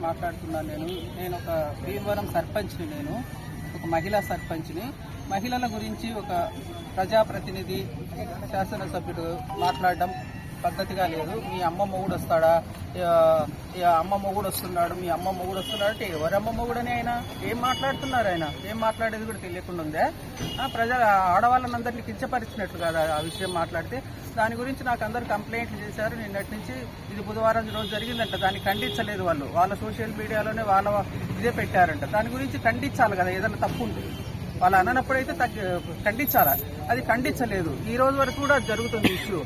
మాట్లాడుతున్నాను నేను. నేను ఒక భీమవరం సర్పంచ్ని నేను ఒక మహిళా సర్పంచ్ని. మహిళల గురించి ఒక ప్రజాప్రతినిధి శాసనసభ్యుడు మాట్లాడడం పద్ధతిగా లేదు. మీ అమ్మ మొగుడు వస్తాడా? అమ్మ మొగుడు వస్తున్నాడు మీ అమ్మ మొగుడు వస్తున్నాడు అంటే ఎవరి అమ్మ మొగుడని ఆయన? ఏం మాట్లాడుతున్నారు ఆయన? ఏం మాట్లాడేది కూడా తెలియకుండా ఉందే? ఆ, ప్రజల ఆడవాళ్ళనందరినీ కించపరిచినట్లు కదా ఆ విషయం మాట్లాడితే. దాని గురించి నాకు అందరు కంప్లైంట్లు చేశారు. నిన్నటి నుంచి ఇది బుధవారం రోజు జరిగిందంట. దాన్ని ఖండించలేదు వాళ్ళు. వాళ్ళ సోషల్ మీడియాలోనే వాళ్ళ ఇదే పెట్టారంట. దాని గురించి ఖండించాలి కదా ఏదైనా తప్పు ఉంటుంది వాళ్ళు అన్నప్పుడైతే తగ్గి ఖండించాలా? అది ఖండించలేదు. ఈ రోజు వరకు కూడా జరుగుతుంది ఇష్యూ.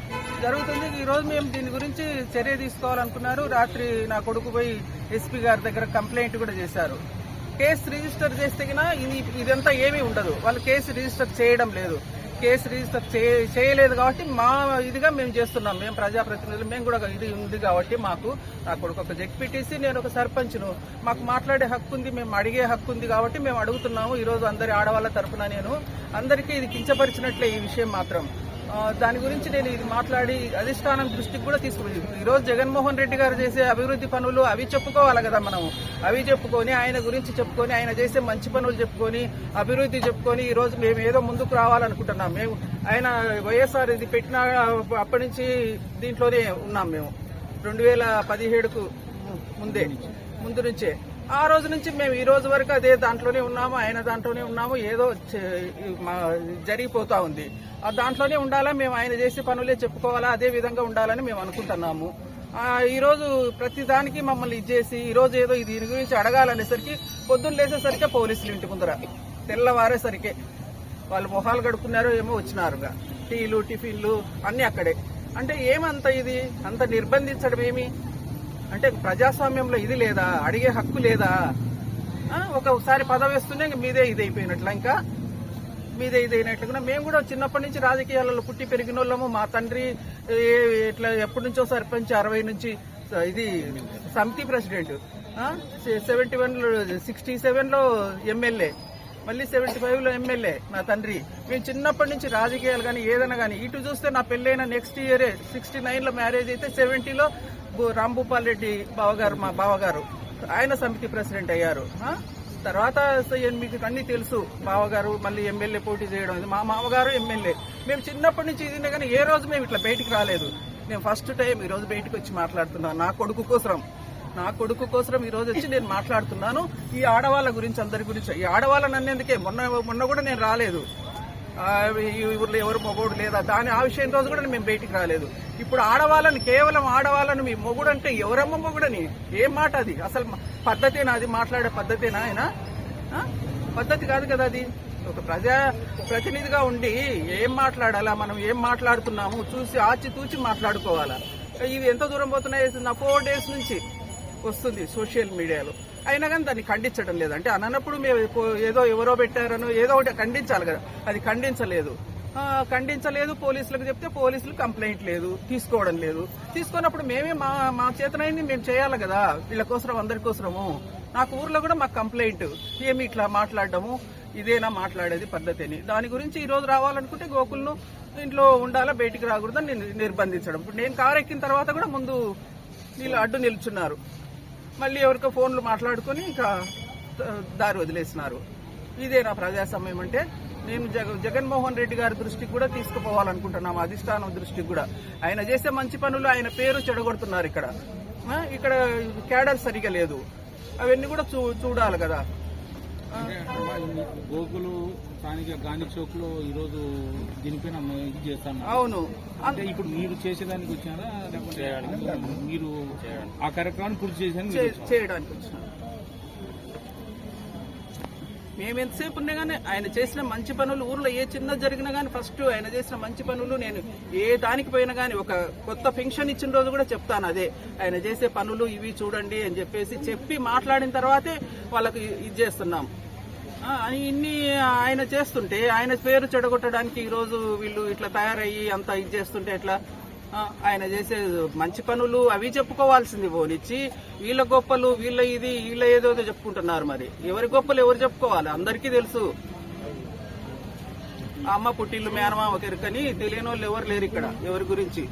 జరుగుతుంది. ఈ రోజు మేము దీని గురించి చర్య తీసుకోవాలనుకున్నారు. రాత్రి నా కొడుకు పోయి ఎస్పీ గారి దగ్గర కంప్లైంట్ కూడా చేశారు. కేసు రిజిస్టర్ చేస్తే ఇది ఇదంతా ఏమీ ఉండదు. వాళ్ళు కేసు రిజిస్టర్ చేయడం లేదు. కేసు రిజిస్టర్ చేయలేదు కాబట్టి మా ఇదిగా మేము చేస్తున్నాం. మేము ప్రజాప్రతినిధులు మేము కూడా ఇది ఉంది కాబట్టి మాకు నా కొడుకు ఒక జెడ్పీటీసీ నేను ఒక సర్పంచ్ను. మాకు మాట్లాడే హక్కు ఉంది మేము అడిగే హక్కు ఉంది కాబట్టి మేము అడుగుతున్నాము. ఈరోజు అందరి ఆడవాళ్ళ తరఫున నేను అందరికీ ఇది కించపరిచినట్లే ఈ విషయం మాత్రం. దాని గురించి నేను ఇది మాట్లాడి అధిష్టానం దృష్టికి కూడా తీసుకుని ఈ రోజు జగన్మోహన్ రెడ్డి గారు చేసే అభివృద్ధి పనులు అవి చెప్పుకోవాలి కదా మనం అవి చెప్పుకొని ఆయన గురించి చెప్పుకొని ఆయన చేసే మంచి పనులు చెప్పుకొని అభివృద్ధి చెప్పుకొని ఈరోజు మేము ఏదో ముందుకు రావాలనుకుంటున్నాం. మేము ఆయన వైఎస్ఆర్ ఇది పెట్టిన అప్పటి నుంచి దీంట్లోనే ఉన్నాం మేము. రెండు వేల పదిహేడుకు ముందే. ముందు నుంచే. ఆ రోజు నుంచి మేము ఈ రోజు వరకు అదే దాంట్లోనే ఉన్నాము ఆయన దాంట్లోనే ఉన్నాము ఏదో చే- మా- జరిగిపోతా ఉంది. ఆ దాంట్లోనే ఉండాలా మేము ఆయన చేసే పనులే చెప్పుకోవాలా అదే విధంగా ఉండాలని మేము అనుకుంటున్నాము. ఈరోజు ఈ రోజు ప్రతి దానికి మమ్మల్ని ఇచ్చేసి ఈ రోజు ఏదో దీని గురించి అడగాలనేసరికి పొద్దున్న లేసేసరికి పోలీసులు ఇంటి ముందర తెల్లవారేసరికి. వాళ్ళు మొహాలు కడుక్కున్నారో ఏమో వచ్చినారుగా. టీలు టిఫిన్లు అన్నీ అక్కడే. అంటే ఏమంత ఇది? అంత నిర్బంధించడం ఏమి? అంటే ప్రజాస్వామ్యంలో ఇది లేదా? అడిగే హక్కు లేదా? ఒకసారి పదవి ఇంక మీదే ఇది అయిపోయినట్ల. ఇంకా మీదే ఇది అయినట్లుగా మేము కూడా చిన్నప్పటి నుంచి రాజకీయాలలో పుట్టి పెరిగిన వాళ్ళము మా తండ్రి ఇట్లా ఎప్పటి నుంచో సర్పంచ్ అరవై నుంచి ఇది సమితి ప్రెసిడెంట్. సెవెంటీ వన్ సిక్స్టీ సెవెన్లో ఎమ్మెల్యే. మళ్ళీ సెవెంటీ ఫైవ్లో ఎమ్మెల్యే నా తండ్రి. మేము చిన్నప్పటి నుంచి రాజకీయాలు కానీ ఏదైనా కానీ ఇటు చూస్తే నా పెళ్ళైన నెక్స్ట్ ఇయరే సిక్స్టీ నైన్లో మ్యారేజ్ అయితే సెవెంటీలో రాంభూపాల్ రెడ్డి బావగారు మా బావగారు. ఆయన సమితి ప్రెసిడెంట్ అయ్యారు. తర్వాత మీకు అన్ని తెలుసు. బావగారు మళ్ళీ ఎమ్మెల్యే పోటీ చేయడం మా మామగారు ఎమ్మెల్యే. మేము చిన్నప్పటి నుంచి ఇది కానీ ఏ రోజు మేము ఇట్లా బయటికి రాలేదు. నేను ఫస్ట్ టైం ఈ రోజు బయటకు వచ్చి మాట్లాడుతున్నాను నా కొడుకు కోసం నా కొడుకు కోసం ఈ రోజు వచ్చి నేను మాట్లాడుతున్నాను. ఈ ఆడవాళ్ళ గురించి అందరి గురించి. ఈ ఆడవాళ్ళ నన్నెందుకే మొన్న మొన్న కూడా నేను రాలేదు. ఈ ఊర్లో ఎవరు మొగోడు లేదా? దాని ఆ విషయం రోజు కూడా మేము బయటికి రాలేదు. ఇప్పుడు ఆడవాళ్ళని కేవలం ఆడవాళ్ళని మీ మొగుడు అంటే ఎవరమ్మ మొగుడని? ఏం మాట అది? అసలు పద్ధతేనా అది? మాట్లాడే పద్ధతేనా ఆయన? పద్ధతి కాదు కదా అది. ఒక ప్రజా ప్రతినిధిగా ఉండి ఏం మాట్లాడాలా? మనం ఏం మాట్లాడుతున్నాము? చూసి ఆచి తూచి మాట్లాడుకోవాలా? ఇవి ఎంత దూరం పోతున్నాయి? నా ఫోర్ డేస్ నుంచి. వస్తుంది సోషల్ మీడియాలో. అయినా కానీ దాన్ని ఖండించడం లేదు. అంటే అననప్పుడు మేము ఏదో ఎవరో పెట్టారనో ఏదో ఒకటి ఖండించాలి కదా. అది ఖండించలేదు. ఖండించలేదు పోలీసులకు చెప్తే పోలీసులు కంప్లైంట్ లేదు తీసుకోవడం లేదు. తీసుకున్నప్పుడు మేమే మా మా చేతనైంది మేము చేయాలి కదా. వీళ్ళ కోసం అందరి కోసము నాకు ఊర్లో కూడా మాకు కంప్లైంట్. ఏమి ఇట్లా మాట్లాడడము? ఇదేనా మాట్లాడేది పద్ధతి అని దాని గురించి ఈ రోజు రావాలనుకుంటే గోకుల్ను ఇంట్లో ఉండాలా బయటికి రాకూడదని నిర్బంధించడం. ఇప్పుడు నేను కారు ఎక్కిన తర్వాత కూడా ముందు వీళ్ళు అడ్డు నిల్చున్నారు. మళ్ళీ ఎవరికో ఫోన్లు మాట్లాడుకొని ఇంకా దారి వదిలేసినారు. ఇదే నా ప్రజాస్వామ్యం అంటే నేను జగ జగన్మోహన్ రెడ్డి గారి దృష్టికి కూడా తీసుకుపోవాలనుకుంటున్నాము అధిష్టానం దృష్టికి కూడా. ఆయన చేసే మంచి పనులు ఆయన పేరు చెడగొడుతున్నారు ఇక్కడ. ఇక్కడ క్యాడర్ సరిగా లేదు. అవన్నీ కూడా చూ చూడాలి కదా. గోకులు స్థానిక గాంధీ చౌక్లో ఈ రోజు దీనిపైన ఇది చేస్తాను అవును. అంటే ఇప్పుడు మీరు చేసేదానికి వచ్చారా లేకపోతే మీరు ఆ కార్యక్రమాన్ని పూర్తి చేసేదానికి? చేయడానికి వచ్చినాం. మేము ఎంతసేపు ఉన్నా కానీ ఆయన చేసిన మంచి పనులు ఊర్లో ఏ చిన్న జరిగినా కానీ ఫస్ట్ ఆయన చేసిన మంచి పనులు నేను ఏ దానికి పోయినా కానీ ఒక కొత్త పెన్షన్ ఇచ్చిన రోజు కూడా చెప్తాను అదే. ఆయన చేసే పనులు ఇవి చూడండి అని చెప్పేసి చెప్పి మాట్లాడిన తర్వాతే వాళ్ళకి ఇది చేస్తున్నాం. అని ఇన్ని ఆయన చేస్తుంటే ఆయన పేరు చెడగొట్టడానికి ఈరోజు వీళ్ళు ఇట్లా తయారయ్యి అంత ఇది చేస్తుంటే ఎట్లా? ఆయన చేసే మంచి పనులు అవి చెప్పుకోవాల్సింది పోనిచ్చి వీళ్ళ గొప్పలు వీళ్ళ ఇది వీళ్ళ ఏదో చెప్పుకుంటున్నారు మరి. ఎవరి గొప్పలు ఎవరు చెప్పుకోవాలి? అందరికీ తెలుసు. అమ్మ పుట్టిల్లు మేనమా ఒకరికని తెలియని వాళ్ళు ఎవరు లేరు ఇక్కడ ఎవరి గురించి.